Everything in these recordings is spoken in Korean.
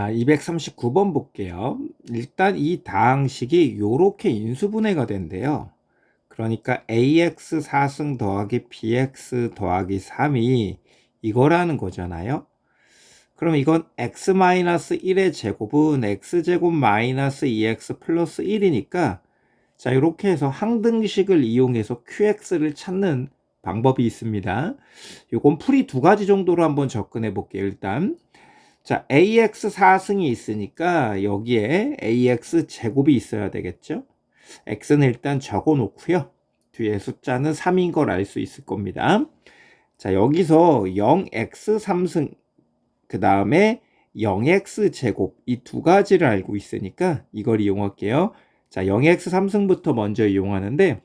자, 239번 볼게요. 일단 이 다항식이 요렇게 인수분해가 된대요. 그러니까 ax 4승 더하기 bx 더하기 3이 이거라는 거잖아요. 그럼 이건 x-1의 제곱은 x제곱 마이너스 2x 플러스 1이니까 자 이렇게 해서 항등식을 이용해서 qx를 찾는 방법이 있습니다. 요건 풀이 두 가지 정도로 한번 접근해 볼게요. 일단 자, ax 4승이 있으니까 여기에 ax 제곱이 있어야 되겠죠? x는 일단 적어 놓고요. 뒤에 숫자는 3인 걸 알 수 있을 겁니다. 자, 여기서 0x 3승 그 다음에 0x 제곱 이 두 가지를 알고 있으니까 이걸 이용할게요. 자, 0x 3승부터 먼저 이용하는데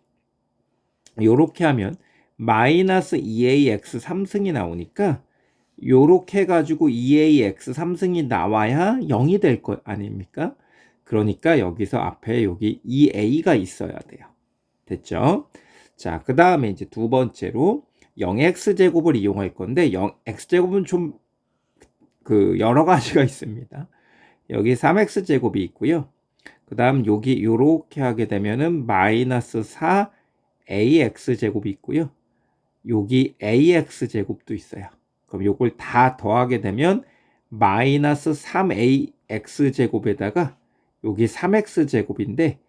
요렇게 하면 마이너스 2ax 3승이 나오니까 요렇게 해가지고 2ax 3승이 나와야 0이 될 것 아닙니까? 그러니까 여기서 앞에 여기 2a가 있어야 돼요. 됐죠? 자, 그 다음에 이제 두 번째로 0x제곱을 이용할 건데 0, x제곱은 좀 그 여러 가지가 있습니다. 여기 3x제곱이 있고요. 그 다음 여기 요렇게 하게 되면은 마이너스 4ax제곱이 있고요. 여기 ax제곱도 있어요. 그럼 요걸 다 더하게 되면 마이너스 3ax 제곱에다가 여기 3x 제곱인데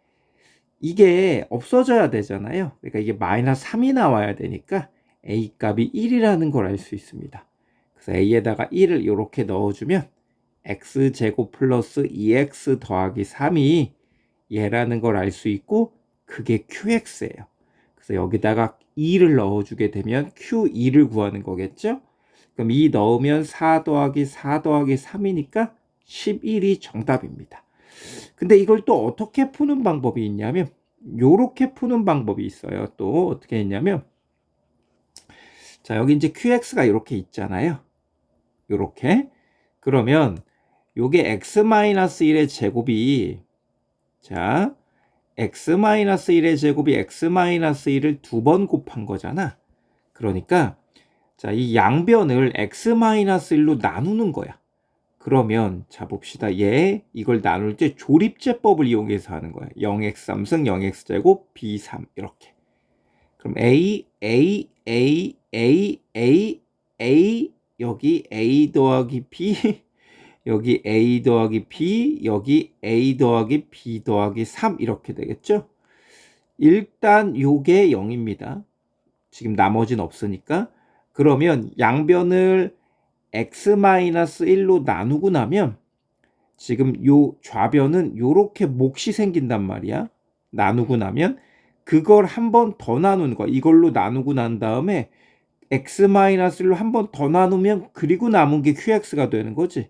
이게 없어져야 되잖아요. 그러니까 이게 마이너스 3이 나와야 되니까 a 값이 1이라는 걸 알 수 있습니다. 그래서 a에다가 1을 이렇게 넣어주면 x 제곱 플러스 2x 더하기 3이 얘라는 걸 알 수 있고 그게 qx예요. 그래서 여기다가 2를 넣어주게 되면 q2를 구하는 거겠죠? 그럼 2 넣으면 4 더하기 4 더하기 3이니까 11이 정답입니다. 근데 이걸 또 어떻게 푸는 방법이 있냐면 요렇게 푸는 방법이 있어요. 또 어떻게 했냐면 자, 여기 이제 qx가 이렇게 있잖아요. 요렇게. 그러면 요게 x-1의 제곱이 자, x-1의 제곱이 x-1을 두 번 곱한 거잖아. 그러니까 자, 이 양변을 x-1로 나누는 거야. 그러면 자 봅시다. 얘 이걸 나눌 때 조립제법을 이용해서 하는 거야. 0x 3승 0x 제곱 b3 이렇게. 그럼 a a a a a a 여기 a 더하기 b 여기 a 더하기 b 여기 a 더하기 b 더하기 3 이렇게 되겠죠? 일단 요게 0입니다. 지금 나머지는 없으니까 그러면 양변을 x-1로 나누고 나면 지금 요 좌변은 요렇게 몫이 생긴단 말이야. 나누고 나면 그걸 한 번 더 나누는 거야. 이걸로 나누고 난 다음에 x-1로 한 번 더 나누면 그리고 남은 게 qx가 되는 거지.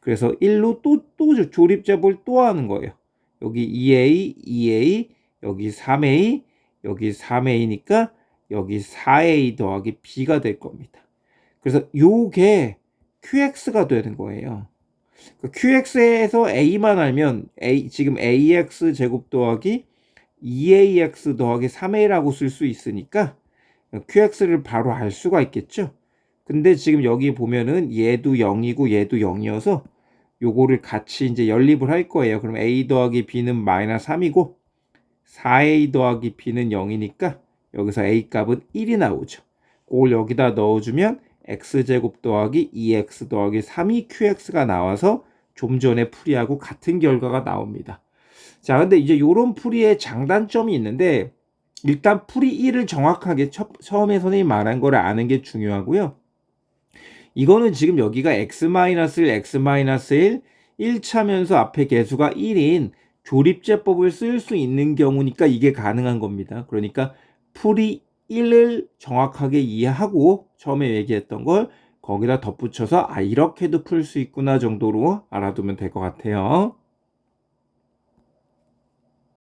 그래서 1로 또, 또 조립제법을 또 하는 거예요. 여기 2a, 2a, 여기 3a, 여기 3a니까 여기 4a 더하기 b가 될 겁니다. 그래서 요게 qx가 되는 거예요. 그 qx에서 a만 알면 a 지금 ax 제곱 더하기 2ax 더하기 3a라고 쓸 수 있으니까 qx를 바로 알 수가 있겠죠. 근데 지금 여기 보면은 얘도 0이고 얘도 0이어서 요거를 같이 이제 연립을 할 거예요. 그럼 a 더하기 b는 마이너스 3이고 4a 더하기 b는 0이니까 여기서 a 값은 1이 나오죠. 그걸 여기다 넣어주면 x제곱 더하기 2x 더하기 3이 qx가 나와서 좀 전에 풀이하고 같은 결과가 나옵니다. 자, 근데 이제 요런 풀이의 장단점이 있는데 일단 풀이 1을 정확하게 처, 처음에 선생님이 말한 거를 아는 게 중요하고요. 이거는 지금 여기가 x-1, x-1, 1차면서 앞에 개수가 1인 조립제법을 쓸 수 있는 경우니까 이게 가능한 겁니다. 그러니까 풀이 1을 정확하게 이해하고 처음에 얘기했던 걸 거기다 덧붙여서 아 이렇게도 풀 수 있구나 정도로 알아두면 될 것 같아요.